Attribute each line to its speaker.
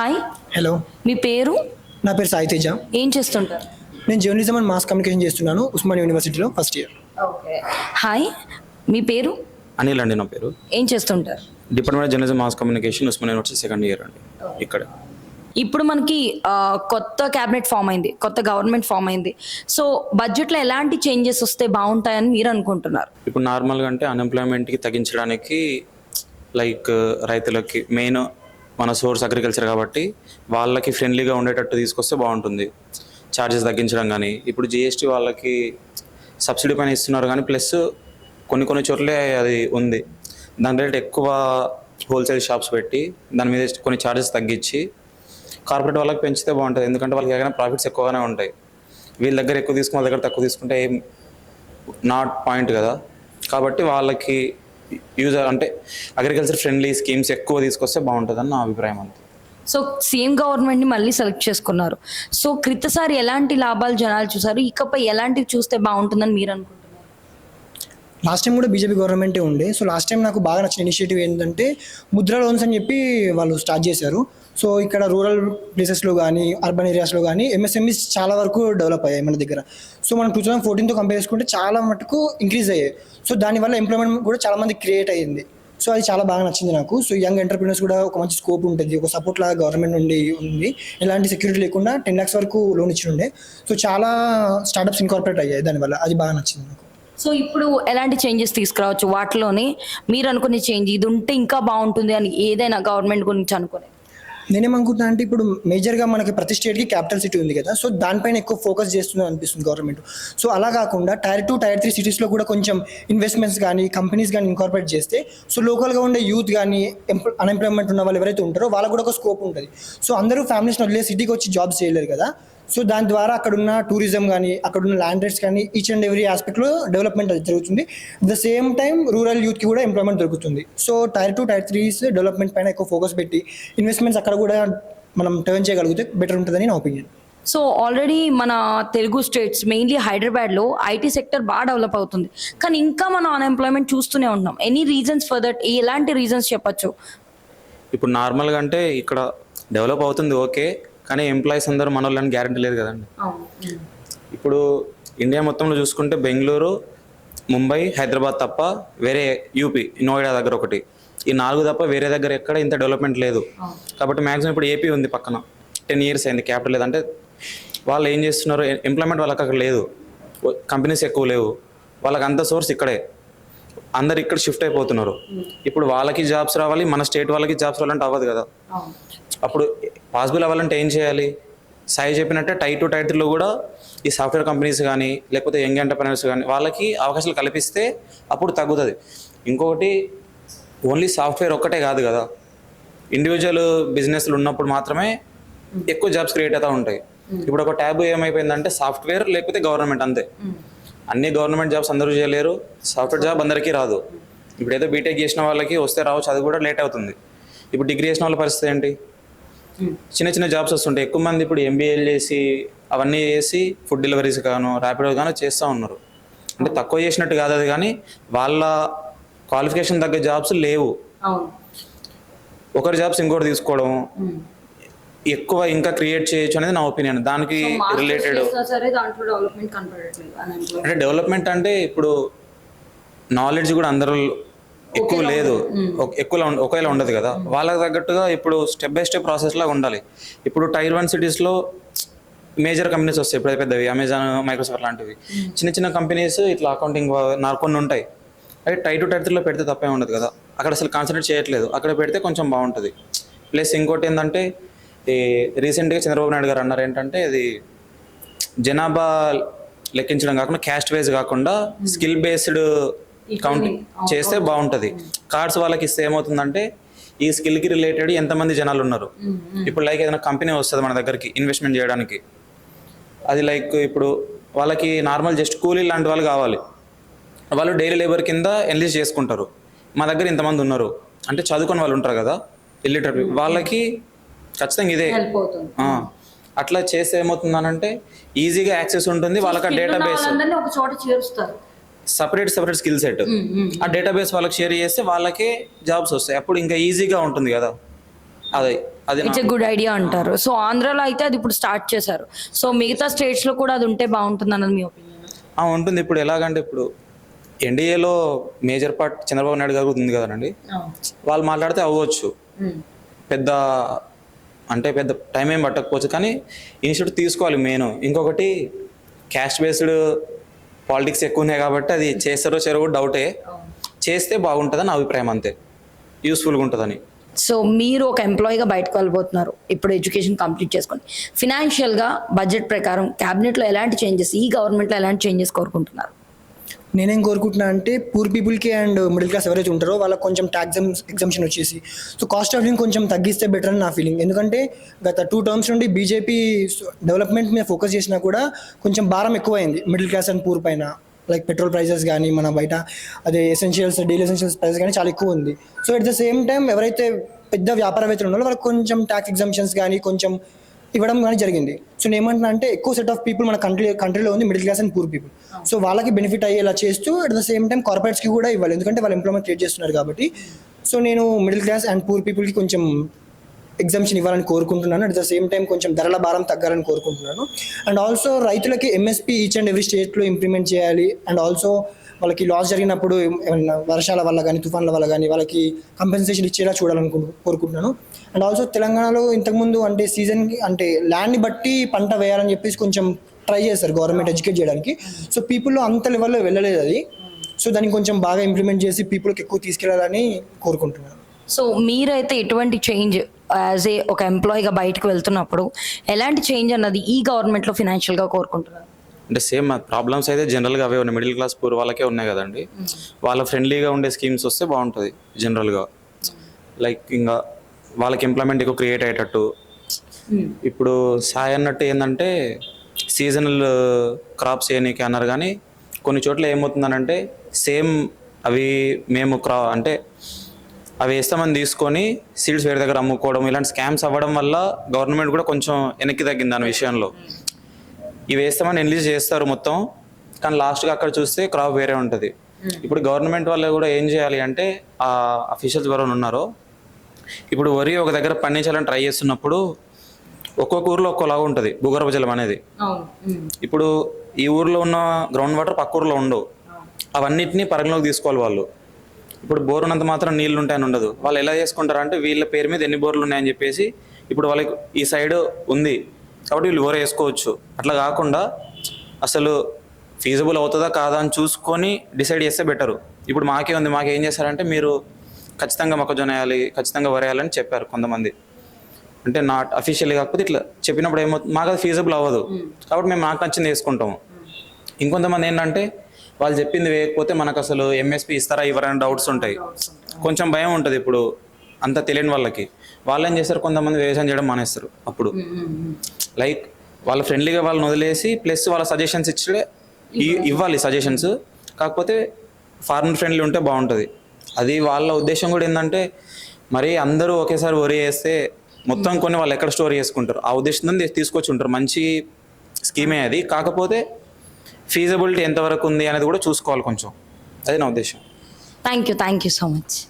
Speaker 1: Hi.
Speaker 2: Hello.
Speaker 1: మీ పేరు?
Speaker 2: నా పేరు సాయి తేజ.
Speaker 1: ఏం చేస్తుంటారు?
Speaker 2: నేను జర్నలిజం అండ్ మాస్ కమ్యూనికేషన్ చేస్తున్నాను ఉస్మాన్ యూనివర్సిటీలో ఫస్ట్ ఇయర్.
Speaker 1: ఓకే. హాయ్. మీ పేరు?
Speaker 3: అనిల్ అండి నా పేరు.
Speaker 1: ఏం చేస్తుంటారు?
Speaker 3: Department of journalism mass communication Osman university second year అండి. ఇక్కడ.
Speaker 1: ఇప్పుడు మనకి కొత్త క్యాబినెట్ ఫామ్ అయింది. కొత్త గవర్నమెంట్ ఫామ్ అయింది. సో బడ్జెట్లో ఎలాంటి చేంజెస్ వస్తే బాగుంటాయని మీరు అనుకుంటున్నారు?
Speaker 3: ఇప్పుడు నార్మల్గా అంటే అన్ఎంప్లాయ్మెంట్కి తగ్గించడానికి లైక్ రైతులకి మెయిన్ మన సోర్స్ అగ్రికల్చర్ కాబట్టి వాళ్ళకి ఫ్రెండ్లీగా ఉండేటట్టు తీసుకొస్తే బాగుంటుంది. ఛార్జెస్ తగ్గించడం కానీ ఇప్పుడు జిఎస్టీ వాళ్ళకి సబ్సిడీ పైన ఇస్తున్నారు కానీ ప్లస్ కొన్ని కొన్ని చోట్లే అది ఉంది. దాని రేట్ ఎక్కువ హోల్సేల్ షాప్స్ పెట్టి దాని మీద కొన్ని ఛార్జెస్ తగ్గించి కార్పొరేట్ వాళ్ళకి పెంచితే బాగుంటుంది. ఎందుకంటే వాళ్ళకి ఏదైనా ప్రాఫిట్స్ ఎక్కువగానే ఉంటాయి. వీళ్ళ దగ్గర ఎక్కువ తీసుకుని వాళ్ళ దగ్గర తక్కువ తీసుకుంటే ఏం నాట్ పాయింట్ కదా. కాబట్టి వాళ్ళకి యూజ్ అంటే అగ్రికల్చర్ ఫ్రెండ్లీ స్కీమ్స్ ఎక్కువ తీసుకొస్తే బాగుంటుందని నా అభిప్రాయం అంతే.
Speaker 1: సో సేమ్ గవర్నమెంట్ని మళ్ళీ సెలెక్ట్ చేసుకున్నారు. సో క్రితసారి ఎలాంటి లాభాలు జనాలు చూసారు? ఇకపై ఎలాంటివి చూస్తే బాగుంటుందని మీరు అనుకుంటున్నారు?
Speaker 2: లాస్ట్ టైం కూడా బీజేపీ గవర్నమెంటే ఉండే. సో లాస్ట్ టైం నాకు బాగా నచ్చిన ఇనిషియేటివ్ ఏంటంటే ముద్ర లోన్స్ అని చెప్పి వాళ్ళు స్టార్ట్ చేశారు. సో ఇక్కడ రూరల్ ప్లేసెస్లో కానీ అర్బన్ ఏరియాస్లో కానీ ఎంఎస్ఎంఈస్ చాలా వరకు డెవలప్ అయ్యాయి మన దగ్గర. సో మనం టూ థౌసండ్ ఫోర్టీన్తో కంపేర్ చేసుకుంటే చాలా మటుకు ఇంక్రీజ్ అయ్యాయి. సో దానివల్ల ఎంప్లాయ్మెంట్ కూడా చాలా మంది క్రియేట్ అయ్యింది. సో అది చాలా బాగా నచ్చింది నాకు. సో యంగ్ ఎంటర్ప్రీనర్స్ కూడా ఒక మంచి స్కోప్ ఉంటుంది. ఒక సపోర్ట్ లాగా గవర్నమెంట్ నుండి ఉంది. ఎలాంటి సెక్యూరిటీ లేకుండా టెన్ ల్యాక్స్ వరకు లోన్ ఇచ్చి ఉండే సో చాలా స్టార్టప్స్ ఇన్కార్పొరేట్ అయ్యాయి దానివల్ల అది బాగా నచ్చింది నాకు.
Speaker 1: సో ఇప్పుడు ఎలాంటి చేంజెస్ తీసుకురావచ్చు వాటిలోని? మీరు అనుకునే చేంజ్ ఇది ఉంటే ఇంకా బాగుంటుంది అని ఏదైనా గవర్నమెంట్ గురించి అనుకునే
Speaker 2: నేనేమనుకుంటున్నా అంటే ఇప్పుడు మేజర్గా మనకి ప్రతి స్టేట్కి క్యాపిటల్ సిటీ ఉంది కదా సో దానిపైన ఎక్కువ ఫోకస్ చేస్తుంది అనిపిస్తుంది గవర్నమెంట్. సో అలా కాకుండా టైర్ టూ టైర్ త్రీ సిటీస్లో కూడా కొంచెం ఇన్వెస్ట్మెంట్స్ కానీ కంపెనీస్ కానీ ఇన్కార్పొరేట్ చేస్తే సో లోకల్గా ఉండే యూత్ కానీ అన్ఎంప్లాయ్మెంట్ ఉన్న వాళ్ళు ఎవరైతే ఉంటారో వాళ్ళకు కూడా ఒక స్కోప్ ఉంటుంది. సో అందరూ ఫ్యామిలీస్ని వదిలే సిటీకి వచ్చి జాబ్స్ చేయలేరు కదా. సో దాని ద్వారా అక్కడున్న టూరిజం కానీ అక్కడున్న ల్యాండ్ రేట్స్ కానీ ఈచ్ అండ్ ఎవ్రీ ఆస్పెక్ట్లో డెవలప్మెంట్ అది జరుగుతుంది. ద సేమ్ టైం రూరల్ యూత్కి కూడా ఎంప్లాయ్మెంట్ దొరుకుతుంది. So tier two tier threes development పైన ఎక్కువ ఫోకస్ పెట్టి ఇన్వెస్ట్మెంట్స్ అక్కడ కూడా మనం టర్న్ చేయగలిగితే బెటర్ ఉంటుందని నా ఒపీనియన్
Speaker 1: సో ఆల్రెడీ మన తెలుగు స్టేట్స్ మెయిన్లీ హైదరాబాద్లో ఐటీ సెక్టర్ బాగా డెవలప్ అవుతుంది. కానీ ఇంకా మనం అన్ఎంప్లాయ్మెంట్ చూస్తూనే ఉంటున్నాం. ఎనీ రీజన్స్ ఫర్ దట్ ఎలాంటి రీజన్స్ చెప్పొచ్చు?
Speaker 3: ఇప్పుడు నార్మల్గా అంటే ఇక్కడ డెవలప్ అవుతుంది ఓకే కానీ ఎంప్లాయీస్ అందరూ మన వాళ్ళని గ్యారంటీ లేదు కదండి. ఇప్పుడు ఇండియా మొత్తంలో చూసుకుంటే బెంగళూరు ముంబై హైదరాబాద్ తప్ప వేరే యూపీ నోయిడా దగ్గర ఒకటి. ఈ నాలుగు తప్ప వేరే దగ్గర ఎక్కడ ఇంత డెవలప్మెంట్ లేదు. కాబట్టి మ్యాక్సిమం ఇప్పుడు ఏపీ ఉంది పక్కన. టెన్ ఇయర్స్ అయింది క్యాపిటల్ లేదంటే వాళ్ళు ఏం చేస్తున్నారు? ఎంప్లాయ్మెంట్ వాళ్ళకి అక్కడ లేదు. కంపెనీస్ ఎక్కువ లేవు. వాళ్ళకి అంత సోర్స్ ఇక్కడే. అందరు ఇక్కడ షిఫ్ట్ అయిపోతున్నారు. ఇప్పుడు వాళ్ళకి జాబ్స్ రావాలి మన స్టేట్ వాళ్ళకి జాబ్స్ రావాలంటే అవ్వదు కదా. అప్పుడు పాసిబుల్ అవ్వాలంటే ఏం చేయాలి? సాయి చెప్పినట్టే టై టు టై త్రీలో కూడా ఈ సాఫ్ట్వేర్ కంపెనీస్ కానీ లేకపోతే యంగ్ ఎంటర్ప్రైనర్స్ కానీ వాళ్ళకి అవకాశాలు కల్పిస్తే అప్పుడు తగ్గుతుంది. ఇంకొకటి ఓన్లీ సాఫ్ట్వేర్ ఒక్కటే కాదు కదా. ఇండివిజువల్ బిజినెస్లు ఉన్నప్పుడు మాత్రమే ఎక్కువ జాబ్స్ క్రియేట్ అవుతూ ఉంటాయి. ఇప్పుడు ఒక ట్యాబ్ ఏమైపోయిందంటే సాఫ్ట్వేర్ లేకపోతే గవర్నమెంట్ అంతే. అన్ని గవర్నమెంట్ జాబ్స్ అందరూ చేయలేరు సాఫ్ట్వేర్ జాబ్ అందరికీ రాదు. ఇప్పుడు ఏదో బీటెక్ చేసిన వాళ్ళకి వస్తే రావచ్చు అది కూడా లేట్ అవుతుంది. ఇప్పుడు డిగ్రీ చేసిన వాళ్ళ పరిస్థితి ఏంటి? చిన్న చిన్న జాబ్స్ వస్తుంటాయి. ఎక్కువ మంది ఇప్పుడు ఎంబీఏలు చేసి అవన్నీ చేసి ఫుడ్ డెలివరీస్ గాను ర్యాపిడో గాను చేస్తూ ఉన్నారు. అంటే తక్కువ చేసినట్టు కాదు అది కానీ వాళ్ళ క్వాలిఫికేషన్ తగ్గ జాబ్స్ లేవు. ఒకరి జాబ్స్ ఇంకోటి తీసుకోవడం ఎక్కువ ఇంకా క్రియేట్ చేయొచ్చు అనేది నా ఒపీనియన్ దానికి రిలేటెడ్. అంటే డెవలప్మెంట్ అంటే ఇప్పుడు నాలెడ్జ్ కూడా అందరూ ఎక్కువ లేదు. ఒక- ఎక్కువలా ఉండ- ఒకేలా ఉండదు కదా. వాళ్ళకి తగ్గట్టుగా ఇప్పుడు స్టెప్ బై స్టెప్ ప్రాసెస్ లాగా ఉండాలి. ఇప్పుడు టైర్ వన్ సిటీస్లో మేజర్ కంపెనీస్ వస్తాయి. ఇప్పుడు పెద్దవి అమెజాన్ మైక్రోసాఫ్ట్ లాంటివి. చిన్న చిన్న కంపెనీస్ ఇట్లా అకౌంటింగ్ కొన్ని ఉంటాయి. అవి టై టు టైర్ త్రీలో పెడితే తప్పే ఉండదు కదా. అక్కడ అసలు కాన్సన్ట్రేట్ చేయట్లేదు. అక్కడ పెడితే కొంచెం బాగుంటుంది. ప్లస్ ఇంకోటి ఏంటంటే ఈ రీసెంట్గా చంద్రబాబు నాయుడు గారు అన్నారు ఏంటంటే ఇది జనాభా లెక్కించడం కాకుండా క్యాస్ట్ వైజ్ కాకుండా స్కిల్ బేస్డ్ కౌంట్ చేస్తే బాగుంటుంది. కార్డ్స్ వాళ్ళకి ఇస్తే ఏమవుతుందంటే ఈ స్కిల్కి రిలేటెడ్ ఎంతమంది జనాలు ఉన్నారు? ఇప్పుడు లైక్ ఏదైనా కంపెనీ వస్తుంది మన దగ్గరికి ఇన్వెస్ట్మెంట్ చేయడానికి. అది లైక్ ఇప్పుడు వాళ్ళకి నార్మల్ జస్ట్ కూలీ లాంటి వాళ్ళు కావాలి. వాళ్ళు డైలీ లేబర్ కింద ఎన్లిస్ట్ చేసుకుంటారు. మా దగ్గర ఇంతమంది ఉన్నారు. అంటే చదువుకున్న వాళ్ళు ఉంటారు కదా. ఇల్లిటరేట్ వాళ్ళకి ఖచ్చితంగా ఇదే.
Speaker 1: హెల్ప్ అవుతుంది.
Speaker 3: ఆ, అట్లా చేస్తే ఏమవుతుందనంటే ఈజీగా యాక్సెస్ ఉంటుంది వాళ్ళకి ఆ డేటా బేస్
Speaker 1: వాళ్ళందరినీ ఒక చోట చేరుస్తారు.
Speaker 3: సపరేట్ సపరేట్ స్కిల్ సెట్ ఆ డేటాబేస్ వాళ్ళకి షేర్ చేస్తే వాళ్ళకే జాబ్స్ వస్తాయి. అప్పుడు ఇంకా ఈజీగా ఉంటుంది కదా. అదే అది
Speaker 1: ఇట్స్ ఎ గుడ్ ఐడియా అంటారు. సో ఆంధ్రాలో అయితే అది ఇప్పుడు స్టార్ట్ చేశారు. సో మిగతా స్టేట్స్లో కూడా అది ఉంటే బాగుంటుంది అన్నది మీ ఒపీనియన్
Speaker 3: ఆ, ఉంటుంది. ఇప్పుడు ఎలాగంటే ఇప్పుడు ఎన్డీఏలో మేజర్ పార్ట్ చంద్రబాబు నాయుడు గారు ఉంది కదండి. వాళ్ళు మాట్లాడితే అవ్వచ్చు. పెద్ద అంటే పెద్ద టైం ఏం పట్టకపోవచ్చు. కానీ ఇనిషియేటివ్ తీసుకోవాలి మెయిన్ ఇంకొకటి క్యాస్ట్ బేస్డ్ పాలిటిక్స్ ఎక్కువ ఉన్నాయి కాబట్టి అది చేస్తారో చెరవు డౌటే చేస్తే బాగుంటుందని నా అభిప్రాయం అంతే. యూస్ఫుల్గా ఉంటుందని.
Speaker 1: సో మీరు ఒక ఎంప్లాయీగా బయటకు వెళ్ళిపోతున్నారు ఇప్పుడు ఎడ్యుకేషన్ కంప్లీట్ చేసుకొని ఫినాన్షియల్గా బడ్జెట్ ప్రకారం క్యాబినెట్లో ఎలాంటి చేంజెస్ ఈ గవర్నమెంట్లో ఎలాంటి చేంజెస్ కోరుకుంటున్నారు?
Speaker 2: నేనేం కోరుకుంటున్నా అంటే పూర్ పీపుల్కి అండ్ మిడిల్ క్లాస్ ఎవరైతే ఉంటారో వాళ్ళకి కొంచెం ట్యాక్స్ ఎగ్జామ్షన్ వచ్చేసి. సో కాస్ట్ ఆఫ్ లివింగ్ కొంచెం తగ్గిస్తే బెటర్ అని నా ఫీలింగ్ ఎందుకంటే గత టూ టర్మ్స్ నుండి బీజేపీ డెవలప్మెంట్ మీద ఫోకస్ చేసినా కూడా కొంచెం భారం ఎక్కువైంది. మిడిల్ క్లాస్ అండ్ పూర్ పైన. లైక్ పెట్రోల్ ప్రైసెస్ కానీ మన బయట అదే ఎసెన్షియల్స్ డైలీ ఎసెన్షియల్స్ ప్రైసెస్ కానీ చాలా ఎక్కువ ఉంది. So at the same time ఎవరైతే పెద్ద వ్యాపారవేత్తలు ఉన్నారో వాళ్ళకి కొంచెం ట్యాక్స్ ఎగ్జామ్షన్స్ కానీ కొంచెం ఇవ్వడం కానీ జరిగింది. సో నేను ఏమంటున్నా అంటే ఎక్కువ సెట్ ఆఫ్ పీపుల్ మన కంట్రీ కంట్రీలో ఉంది middle class and poor people so వాళ్ళకి బెనిఫిట్ అయ్యేలా చేస్తూ అట్ ద సేమ్ టైం కార్పొరేట్స్కి కూడా ఇవ్వాలి. ఎందుకంటే వాళ్ళు ఎంప్లాయ్మెంట్ క్రియేట్ చేస్తున్నారు కాబట్టి. సో నేను మిడిల్ క్లాస్ అండ్ పూర్ పీపుల్కి కొంచెం ఎగ్జామ్షన్ ఇవ్వాలని కోరుకుంటున్నాను. అట్ ద సేమ్ టైం కొంచెం ధరల భారం తగ్గాలని కోరుకుంటున్నాను. అండ్ ఆల్సో రైతులకి ఎంఎస్పీ ఈచ్ అండ్ ఎవ్రీ స్టేట్లో ఇంప్లిమెంట్ చేయాలి. అండ్ ఆల్సో వాళ్ళకి లాస్ జరిగినప్పుడు ఏమైనా వర్షాల వల్ల కానీ తుఫాన్ల వల్ల కానీ వాళ్ళకి కంపెన్సేషన్ ఇచ్చేలా చూడాలనుకు కోరుకుంటున్నాను. అండ్ ఆల్సో తెలంగాణలో ఇంతకుముందు అంటే సీజన్కి అంటే ల్యాండ్ని బట్టి పంట వేయాలని చెప్పేసి కొంచెం ట్రై చేస్తారు గవర్నమెంట్ ఎడ్యుకేట్ చేయడానికి. సో పీపుల్లో అంత లెవెల్లో వెళ్ళలేదు అది. సో దాన్ని కొంచెం బాగా ఇంప్లిమెంట్ చేసి పీపుల్కి ఎక్కువ తీసుకెళ్ళాలని కోరుకుంటున్నాను.
Speaker 1: సో మీరైతే ఎటువంటి చేంజ్ యాజ్ ఏ ఒక ఎంప్లాయీగా బయటకు వెళ్తున్నప్పుడు ఎలాంటి చేంజ్ అన్నది ఈ గవర్నమెంట్లో ఫినాన్షియల్గా కోరుకుంటున్నారు?
Speaker 3: అంటే సేమ్ ప్రాబ్లమ్స్ అయితే జనరల్గా అవే ఉన్నాయి. మిడిల్ క్లాస్ పూర్ వాళ్ళకే ఉన్నాయి కదండి. వాళ్ళ ఫ్రెండ్లీగా ఉండే స్కీమ్స్ వస్తే బాగుంటుంది జనరల్గా. లైక్ ఇంకా వాళ్ళకి ఎంప్లాయ్మెంట్ ఎక్కువ క్రియేట్ అయ్యేటట్టు. ఇప్పుడు సాయి అన్నట్టు ఏంటంటే సీజనల్ క్రాప్స్ చేయనీకి అన్నారు కానీ కొన్ని చోట్ల ఏమవుతుందనంటే సేమ్ అవి మేము క్రా అంటే అవి వేస్తామని తీసుకొని సీడ్స్ వేరే దగ్గర అమ్ముకోవడం ఇలాంటి స్కామ్స్ అవ్వడం వల్ల గవర్నమెంట్ కూడా కొంచెం వెనక్కి తగ్గింది దాని విషయంలో. ఇవి వేస్తామని ఎన్లీజ్ చేస్తారు మొత్తం కానీ లాస్ట్గా అక్కడ చూస్తే క్రాప్ వేరే ఉంటుంది. ఇప్పుడు గవర్నమెంట్ వాళ్ళు కూడా ఏం చేయాలి అంటే ఆ అఫీషియల్స్ ఎవరైనా ఉన్నారో ఇప్పుడు వరి ఒక దగ్గర పండించాలని ట్రై చేస్తున్నప్పుడు ఒక్కొక్క ఊర్లో ఒక్కోలాగా ఉంటుంది భూగర్భ జలం అనేది. ఇప్పుడు ఈ ఊర్లో ఉన్న గ్రౌండ్ వాటర్ పక్క ఊర్లో ఉండవు. అవన్నిటిని పరిగణలోకి తీసుకోవాలి వాళ్ళు. ఇప్పుడు బోర్ ఉన్నంత మాత్రం నీళ్ళు ఉంటాయని ఉండదు. వాళ్ళు ఎలా చేసుకుంటారు అంటే వీళ్ళ పేరు మీద ఎన్ని బోర్లు ఉన్నాయని చెప్పేసి ఇప్పుడు వాళ్ళకి ఈ సైడ్ ఉంది. కాబట్టి వీళ్ళు బోర్ వేసుకోవచ్చు అట్లా కాకుండా అసలు ఫీజబుల్ అవుతుందా కాదా అని చూసుకొని డిసైడ్ చేస్తే బెటరు ఇప్పుడు మాకే ఉంది మాకు ఏం చేశారంటే మీరు ఖచ్చితంగా మొక్కజొన్న వేయాలి ఖచ్చితంగా వరేయాలని చెప్పారు కొంతమంది. అంటే నాట్ అఫీషియల్ కాకపోతే ఇట్లా చెప్పినప్పుడు ఏమవుతుంది మాకు అది ఫీజబుల్ అవ్వదు. కాబట్టి మేము మాకు నచ్చింది వేసుకుంటాము ఇంకొంతమంది ఏంటంటే వాళ్ళు చెప్పింది వేయకపోతే మనకు అసలు ఎంఎస్పి ఇస్తారా ఇవ్వరని డౌట్స్ ఉంటాయి. కొంచెం భయం ఉంటుంది ఇప్పుడు. అంత తెలియని వాళ్ళకి. వాళ్ళు ఏం చేస్తారు? కొంతమంది వ్యవసాయం చేయడం మానేస్తారు అప్పుడు. లైక్ వాళ్ళ ఫ్రెండ్లీగా వాళ్ళని వదిలేసి ప్లస్ వాళ్ళ సజెషన్స్ ఇచ్చే ఇవ్వాలి. సజెషన్స్. కాకపోతే ఫార్మర్ ఫ్రెండ్లీ ఉంటే బాగుంటుంది. అది వాళ్ళ ఉద్దేశం కూడా ఏంటంటే మరి అందరూ ఒకేసారి వరి వేస్తే మొత్తం కొన్ని వాళ్ళు ఎక్కడ స్టోర్ చేసుకుంటారు? ఆ ఉద్దేశంతో తీసుకొచ్చి ఉంటారు. మంచి స్కీమే అది. కాకపోతే ఫీజబిలిటీ ఎంతవరకు ఉంది అనేది కూడా చూసుకోవాలి కొంచెం. అది నా ఉద్దేశం.
Speaker 1: Thank you thank you so much.